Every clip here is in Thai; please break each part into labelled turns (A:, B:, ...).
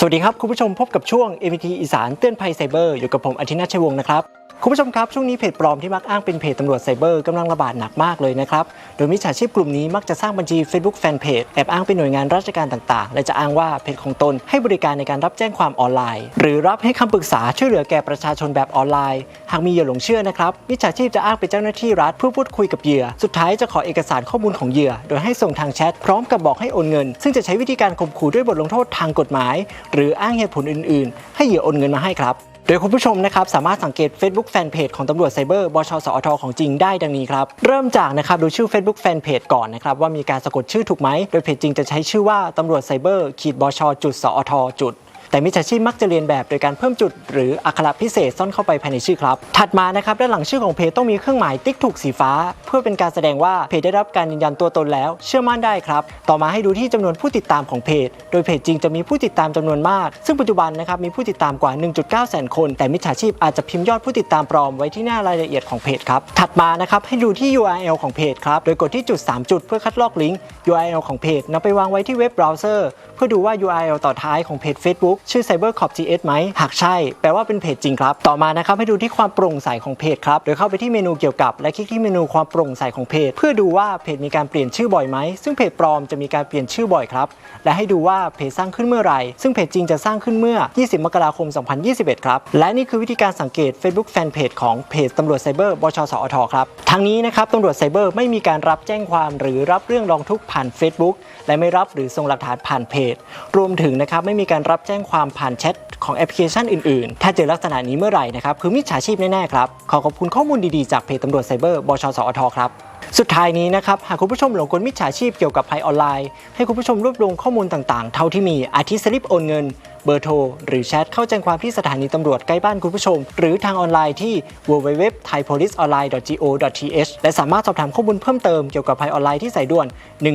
A: สวัสดีครับ คุณผู้ชมพบกับช่วง MT อีสานเตือนภัยไซเบอร์อยู่กับผมอาทินาชัยวงศ์นะครับ คุณผู้ชมครับ ช่วงนี้เพจปลอมที่มักอ้างเป็นเพจตำรวจไซเบอร์กำลังระบาดหนักมากเลยนะครับ โดยมิจฉาชีพกลุ่มนี้มักจะสร้างบัญชี Facebook Fanpage แอบอ้างเป็นหน่วยงานราชการต่างๆ และจะอ้างว่าเพจของตนให้บริการในการรับแจ้งความออนไลน์ หรือรับให้คำปรึกษาช่วยเหลือแก่ประชาชนแบบออนไลน์ หากมีเหยื่อหลงเชื่อนะครับมิจฉาชีพจะอ้างเป็นเจ้าหน้าที่รัฐเพื่อพูดคุยกับเหยื่อ สุดท้ายจะขอเอกสารข้อมูลของเหยื่อ โดยให้ส่งทางแชทพร้อมกับบอกให้โอนเงิน ซึ่งจะใช้วิธีการข่มขู่ด้วยบทลงโทษทางกฎหมาย หรืออ้างเหตุผลอื่น ๆ ให้เหยื่อโอนเงินมาให้ครับ โดยคุณผู้ชมนะครับสามารถสังเกต Facebook Fanpage ของตำรวจไซเบอร์บชสอทของจริงได้ดังนี้ครับ เริ่มจากนะครับดูชื่อ Facebook Fanpage ก่อนนะครับว่ามีการสะกดชื่อถูกไหม โดยเพจจริงจะใช้ชื่อว่าตำรวจไซเบอร์ขีดบชจุดสอทจุด แต่มิจฉาชีพมักจะเรียนแบบโดยการเพิ่มจุด หรืออักขระพิเศษซ่อนเข้าไปภายในชื่อครับ ถัดมานะครับด้านหลังชื่อของเพจต้องมีเครื่องหมายติ๊กถูกสีฟ้า เพื่อเป็นการแสดงว่าเพจได้รับการยืนยันตัวตนแล้ว เชื่อมั่นได้ครับ ต่อมาให้ดูที่จำนวนผู้ติดตามของเพจ โดยเพจจริงจะมีผู้ติดตามจำนวนมาก ซึ่งปัจจุบันนะครับมีผู้ติดตามกว่า 1.9 แสนคน แต่มิจฉาชีพอาจจะพิมพ์ยอดผู้ติดตามปลอมไว้ที่หน้ารายละเอียดของเพจครับ ถัดมานะครับให้ดูที่ URL ของเพจครับ โดยกดที่จุด 3 จุดเพื่อคัดลอกลิงก์ URL ของเพจนำไปวางไว้ที่เว็บเบราว์เซอร์ พื่อดูว่า URL ต่อท้ายของเพจ Facebook ชื่อ CyberCop GS ไหม หากใช่ แปลว่าเป็นเพจจริงครับ ต่อมานะครับให้ดูที่ความโปร่งใสของเพจครับ โดยเข้าไปที่เมนูเกี่ยวกับ และคลิกที่เมนูความโปร่งใสของเพจ เพื่อดูว่าเพจมีการเปลี่ยนชื่อบ่อยไหม ซึ่งเพจปลอมจะมีการเปลี่ยนชื่อบ่อยครับ และให้ดูว่าเพจสร้างขึ้นเมื่อไหร่ ซึ่งเพจจริงจะสร้างขึ้นเมื่อ 20 มกราคม 2021 ครับ และนี่คือวิธีการสังเกต Facebook Fanpage ของเพจตำรวจไซเบอร์บชสอทครับ ทั้งนี้นะครับตำรวจไซเบอร์ไม่มีการรับแจ้งความหรือรับเรื่องร้องทุกข์ผ่าน Facebook และไม่รับหรือส่งหลักฐานผ่านเพจรวมถึงนะครับไม่มีการรับแจ้งความผ่านแชทของแอปพลิเคชันอื่นๆ ถ้าเจอลักษณะนี้เมื่อไหร่นะครับคือมิจฉาชีพแน่ๆครับ ขอขอบคุณข้อมูลดีๆจากเพจตำรวจไซเบอร์บชสอทครับสุดท้ายนี้นะครับหากคุณผู้ชมหลงกลมิจฉาชีพเกี่ยวกับภัยออนไลน์ ให้คุณผู้ชมรวบรวมข้อมูลต่างๆ เท่าที่มีอาทิสลิปโอนเงิน เบอร์โทร หรือแชทเข้าแจ้งความที่สถานีตำรวจใกล้บ้านคุณผู้ชม หรือทางออนไลน์ที่ www.thaipoliceonline.go.th และสามารถสอบถามข้อมูลเพิ่มเติมเกี่ยวกับภัยออนไลน์ที่สายด่วน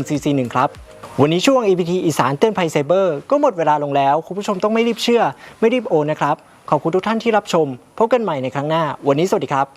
A: 1441 ครับวันนี้ช่วง APT อีสานเตือนภัยไซเบอร์ก็หมดเวลาลงแล้ว คุณผู้ชมต้องไม่รีบเชื่อ ไม่รีบโอนนะครับ ขอบคุณทุกท่านที่รับชม พบกันใหม่ในครั้งหน้า วันนี้สวัสดีครับ